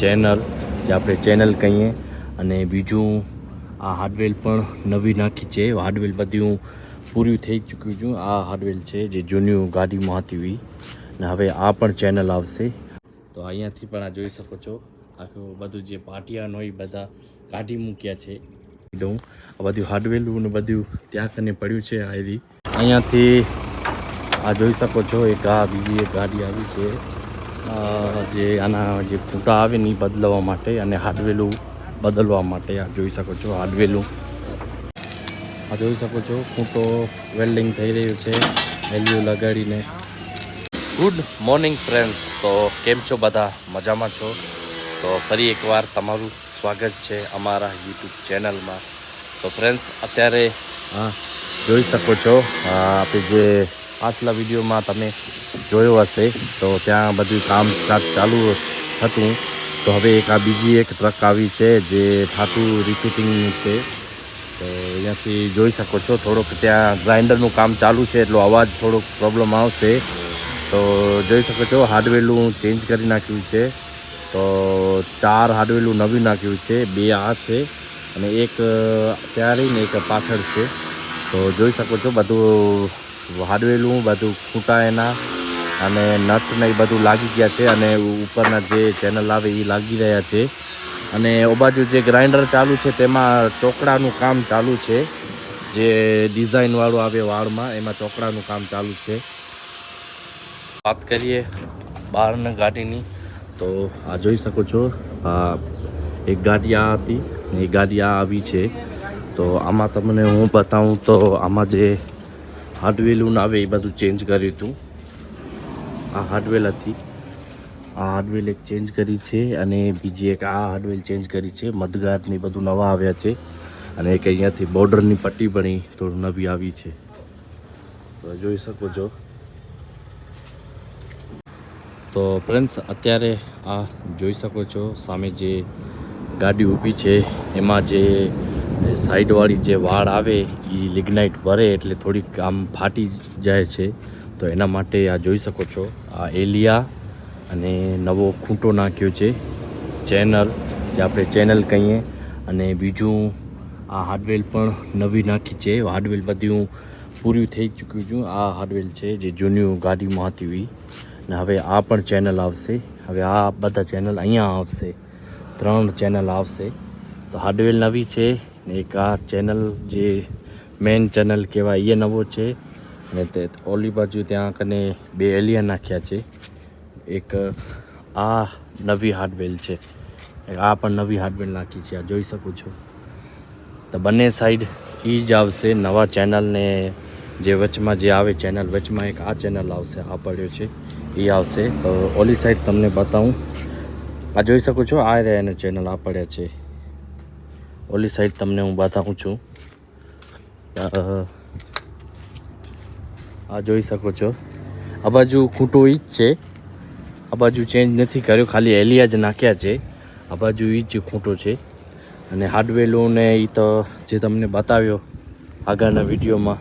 Channel, જે આપણે channel કહીએ. અને બીજું, આ હાર્ડવેલ પણ નવી નાખી છે. હાર્ડવેલ બધું પૂરું થઈ ચૂક્યું છું. આ હાર્ડવેલ છે જે જૂની ગાડીમાં હતી હોય ને હવે આ પણ ચેનલ આવશે. તો અહીંયાથી પણ આ જોઈ શકો છો. આખું બધું જે પાટિયાન હોય બધા કાઢી મૂક્યા છે. આ બધું હાર્ડવેલું ને બધું ત્યાં કને પડ્યું છે આ અહીંયાથી આ જોઈ શકો છો. એક આ બીજી એક ગાડી આવી છે. જે આના જે ફૂટા આવે ને એ બદલવા માટે અને હાર્ડવેલું બદલવા માટે આ જોઈ શકો છો હાર્ડવેલું આ જોઈ શકો છો ખૂંટો વેલ્ડિંગ થઈ રહ્યું છે વેલ્યુ લગાડીને. ગુડ મોર્નિંગ ફ્રેન્ડ્સ તો કેમ છો બધા? મજામાં છો? તો ફરી એકવાર તમારું સ્વાગત છે અમારા યુટ્યુબ ચેનલમાં. તો ફ્રેન્ડ્સ અત્યારે હા જોઈ શકો છો આપણે જે પાછલા વિડીયોમાં તમે જોયો હશે, તો ત્યાં બધું કામ ચાલુ હતું. તો હવે એક આ બીજી એક ટ્રક આવી છે, જે ઠાઠું રિપીટિંગનું છે. તો અહીંયાથી જોઈ શકો છો, થોડોક ત્યાં ગ્રાઇન્ડરનું કામ ચાલુ છે, એટલો અવાજ થોડોક પ્રોબ્લેમ આવશે. તો જોઈ શકો છો, હાર્ડવેરનું ચેન્જ કરી નાખ્યું છે. તો ચાર હાર્ડવેરનું નવી નાખ્યું છે, બે આ છે, અને એક ત્યારે ને એક પાછળ છે. તો જોઈ શકો છો, બધું હાર્ડવેરનું, બધું ખૂંટા એના અને નટ ને એ બધું લાગી ગયા છે અને ઉપરના જે ચેનલ આવે એ લાગી રહ્યા છે. અને બાજુ જે ગ્રાઇન્ડર ચાલુ છે તેમાં ચોકડાનું કામ ચાલુ છે. જે ડિઝાઇનવાળું આવે વાળમાં, એમાં ચોકડાનું કામ ચાલુ છે. વાત કરીએ બહારના ગાડીની, તો આ જોઈ શકો છો, આ એક ગાડી આ હતી એક ગાડી આ આવી છે. તો આમાં તમને હું બતાવું તો આમાં જે હાર્ડવેલું આવે એ બધું ચેન્જ કર્યું હતું. આ હાર્ડવેલ હતી. આ હાર્ડવેલ એક ચેન્જ કરી છે અને બીજી એક આ હાર્ડવેલ ચેન્જ કરી છે. મધગાટની બધું નવા આવ્યા છે. અને એક અહીંયાથી બોર્ડરની પટ્ટી પણ થોડું નવી આવી છે. તો જોઈ શકો છો. તો ફ્રેન્ડ્સ અત્યારે આ જોઈ શકો છો, સામે જે ગાડી ઊભી છે, એમાં જે સાઈડવાળી જે વાળ આવે એ લિગ્નાઇટ ભરે એટલે થોડીક આમ ફાટી જાય છે. તો એના માટે આ જોઈ શકો છો. આ એલિયા અને નવો ખૂંટો નાખ્યો છે. ચેનલ, જે આપણે ચેનલ કહીએ. અને બીજું, આ હાર્ડવેલ પણ નવી નાખી છે. હાર્ડવેલ બધું પૂરું થઈ ચૂક્યું છું. આ હાર્ડવેલ છે, જે જૂની ગાડીમાં હતી હોય ને હવે આ પણ ચેનલ આવશે. હવે આ બધા ચેનલ અહીંયા આવશે. ત્રણ ચેનલ આવશે. તો હાર્ડવેલ નવી છે ને એક આ ચેનલ જે મેન ચેનલ કહેવાય, એ નવો છે. ને તે ઓલી બાજુ ત્યાં કને બે એલિયા નાખ્યા છે. એક, આ નવી હાર્ડવેલ છે. આ પણ નવી હાર્ડવેલ નાખી છે, આ જોઈ શકું છું. તો બંને સાઈડ એ જ આવશે, નવા ચેનલને જે વચમાં જે આવે ચેનલ વચમાં એક આ ચેનલ આવશે, આ પડ્યો છે એ આવશે. તો ઓલી સાઈડ તમને બતાવું. આ જોઈ શકો છો, આ રહ્યા ચેનલ આ પડ્યા છે. ઓલી સાઈડ તમને હું બતાવું છું. આ જોઈ શકો છો. આ બાજુ ખૂંટો ઈ જ છે. આ બાજુ ચેન્જ નથી કર્યો, ખાલી એલિયા જ નાખ્યા છે. આ બાજુ ઈ જ ખૂંટો છે. અને હાર્ડવેલું ને એ તો જે તમને બતાવ્યો આગળના વિડીયોમાં,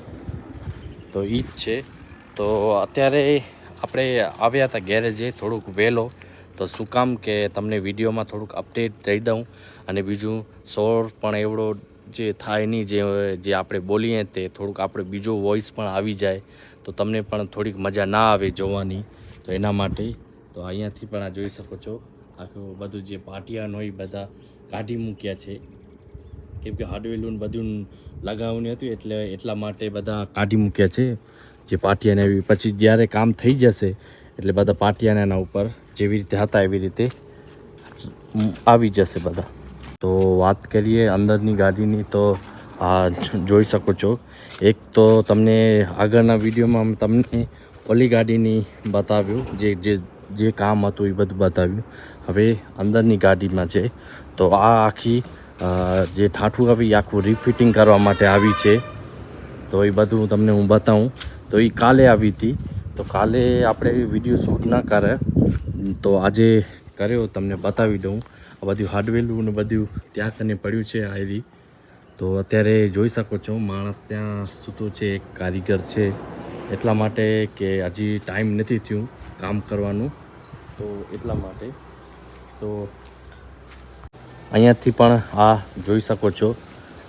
તો ઈ જ છે. તો અત્યારે આપણે આવ્યા હતા ગેરેજે, થોડુંક વહેલો. તો શું કામ કે તમને વિડીયોમાં થોડુંક અપડેટ દઈ દઉં. અને બીજું સોર પણ એવડો જે થાય નહીં જે જે આપણે બોલીએ તે થોડુંક આપણે બીજો વોઇસ પણ આવી જાય, તો તમને પણ થોડીક મજા ના આવે જોવાની. તો એના માટે, તો અહીંયાથી પણ આ જોઈ શકો છો. આખું બધું જે પાટિયાન એ બધા કાઢી મૂક્યા છે. કેમ કે હાર્ડવેલું બધું લગાવવાનું હતું એટલે એટલા માટે બધા કાઢી મૂક્યા છે. જે પાટિયાને એવી, પછી જ્યારે કામ થઈ જશે, એટલે બધા પાટિયાના ઉપર જેવી રીતે હતા એવી રીતે આવી જશે બધા. તો વાત કરીએ અંદરની ગાડીની તો આ જોઈ શકો છો. એક તો તમને આગળના વિડીયોમાં તમને ઓલી ગાડીની બતાવ્યું, જે જે જે કામ હતું એ બધું બતાવ્યું. હવે અંદરની ગાડીમાં છે. તો આ આખી જે ઠાઠું આવી આખું રિફિટિંગ કરવા માટે આવી છે. તો એ બધું તમને હું બતાવું. તો એ કાલે આવી હતી. તો કાલે આપણે વીડિયો શૂટ ના કરે તો આજે કર્યો, તમને બતાવી દઉં. આ બધું હાર્ડવેલું ને બધું ત્યાં કને પડ્યું છે આવી તો અત્યારે જોઈ શકો છો, માણસ ત્યાં સૂતો છે, એક કારીગર છે. એટલા માટે કે હજી ટાઈમ નથી થયું કામ કરવાનું. તો એટલા માટે. તો અહીંયાથી પણ આ જોઈ શકો છો,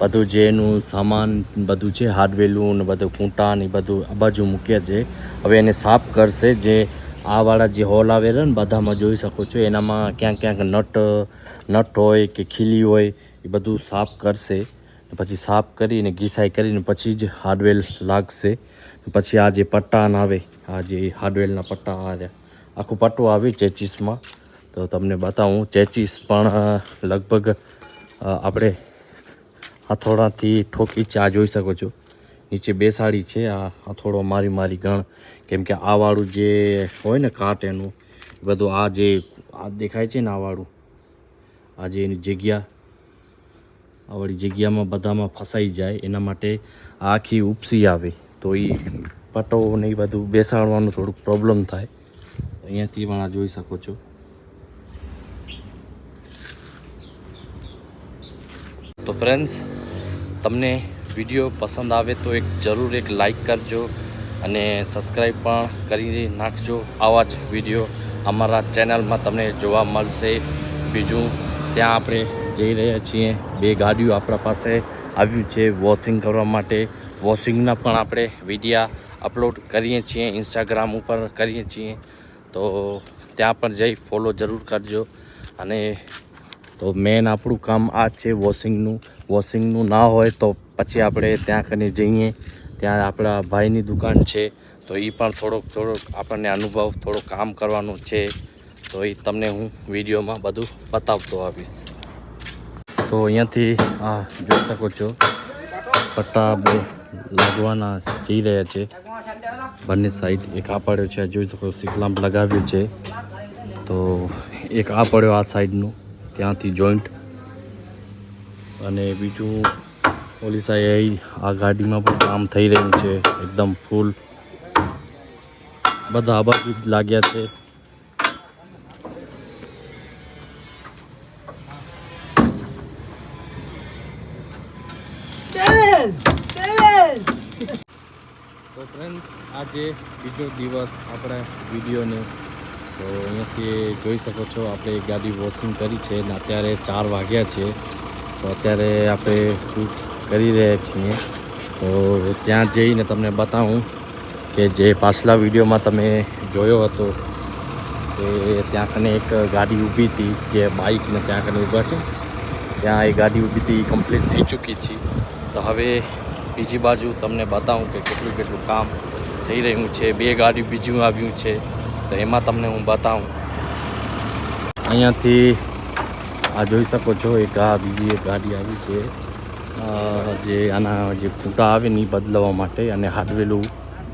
બધું જે એનું સામાન, બધું છે હાર્ડવેલું ને બધું ખૂંટા ને બધું આ બાજુ મૂક્યા છે. હવે એને સાફ કરશે જે આ વાળા જે હોલ આવેલા ને બધામાં જોઈ શકો છો. એનામાં ક્યાંક ક્યાંક નટ નટ હોય કે ખીલી હોય, એ બધું સાફ કરશે. પછી સાફ કરીને, ઘીસાઈ કરીને પછી જ હાર્ડવેલ લાગશે. પછી આ જે પટ્ટા આવે, આ જે હાર્ડવેલના પટ્ટા આવે આખું પટ્ટું આવે ચેચીસમાં. તો તમને બતાવું, ચેચીસ પણ લગભગ આપણે હથોડાથી ઠોકી આ જોઈ શકો છો. નીચે બેસાડી છે, આ થોડો મારી મારી ગણ. કેમ કે આ વાળું જે હોય ને કાટ એનું બધું આ જે આ દેખાય છે ને આ વાળું, આ જે એની જગ્યા આવાળી જગ્યામાં બધામાં ફસાઈ જાય, એના માટે આખી ઉપસી આવે. તો એ પટો ને એ બધું બેસાડવાનું થોડુંક પ્રોબ્લેમ થાય. અહીંયાથી પણ આ જોઈ શકો છો. તો ફ્રેન્ડ્સ તમને વીડિયો પસંદ આવે તો એક જરૂર એક લાઈક કરજો અને સબસ્ક્રાઈબ પણ કરી નાખજો. આવા જ વીડિયો અમારા ચેનલમાં તમને જોવા મળશે. બીજું, ત્યાં આપણે જઈ રહ્યા છીએ. બે ગાડીઓ આપણા પાસે આવ્યું છે વોશિંગ કરવા માટે. વોશિંગના પણ આપણે વિડીયા અપલોડ કરીએ છીએ ઇન્સ્ટાગ્રામ ઉપર કરીએ છીએ. તો ત્યાં પણ જઈ ફોલો જરૂર કરજો. અને તો મેન આપણું કામ આ છે વોશિંગનું વોશિંગનું ના હોય તો પછી આપણે ત્યાં કને જઈએ, ત્યાં આપણા ભાઈની દુકાન છે, તો એ પણ થોડોક થોડોક આપણને અનુભવ, થોડો કામ કરવાનું છે, તો એ તમને હું વિડીયોમાં બધું બતાવતો આવીશ. તો અહીંયાથી, આ જોઈ શકો છો, પટ્ટા બહુ લાગવાના જઈ રહ્યા છે. બંને સાઈડ એક આ પડ્યો છે જોઈ શકો સિકલામ લગાવ્યું છે. તો એક આ પડ્યો આ સાઈડનું ત્યાંથી જોઈન્ટ અને બીજું ઓલી સાઈડ આ ગાડીમાં પણ કામ થઈ રહ્યું છે. એકદમ ફૂલ બધા આબાજુ લાગ્યા છે. તો ફ્રેન્ડ્સ આજે બીજો દિવસ આપણે વિડીયોને. તો અહીંયાથી જોઈ શકો છો આપણે ગાડી વોશિંગ કરી છે ને અત્યારે ચાર વાગ્યા છે. તો અત્યારે આપણે શૂટ કરી રહ્યા છીએ. તો ત્યાં જઈને તમને બતાવું કે જે પાછલા વિડીયોમાં તમે જોયો હતો કે ત્યાં કને એક ગાડી ઊભી હતી, જે બાઇકને ત્યાં કને ઊભા છે. ત્યાં એ ગાડી ઊભી હતી કમ્પ્લીટ થઈ ચૂકી છે. તો હવે બીજી બાજુ તમને બતાવું કે કેટલું કેટલું કામ થઈ રહ્યું છે. બે ગાડી બીજું આવ્યું છે. તો એમાં તમને હું બતાવું. અહીંયાથી આ જોઈ શકો છો, એક આ બીજી એક ગાડી આવી છે. જે આના જે ખૂંટા આવે ને એ બદલવા માટે અને હાડવેલું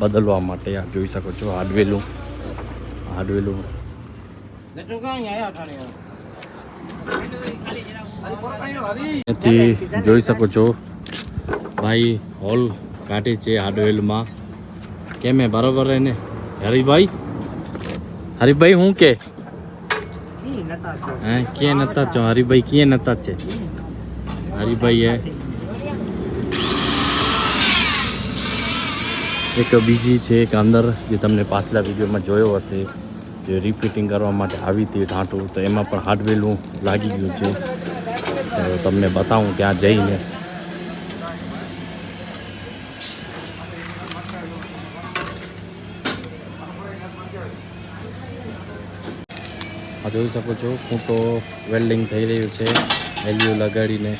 બદલવા માટે આ જોઈ શકો છો હાડવેલું હાડવેલું અહીંયાથી જોઈ શકો છો. ભાઈ હોલ કાઢે છે હાડવેલમાં કેમ એ બરાબર એને? ને હરીભાઈ હરીભાઈ હું કે? હે કે નતા છો? હરીભાઈ કે નતા છે? હરીભાઈ હે એક બીજી છે એક અંદર જે તમને પાછલા વિડીયોમાં જોયો હશે, જે રિપીટિંગ કરવા માટે આવી હતી ઢાંટું તો એમાં પણ હાર્ડવેલું લાગી ગયું છે. તો તમને બતાવું ત્યાં જઈને. આ જોઈ શકો છો, ખૂંટો વેલ્ડિંગ થઈ રહ્યું છે વેલ્યુ લગાડીને.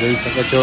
જોઈ શકો છો.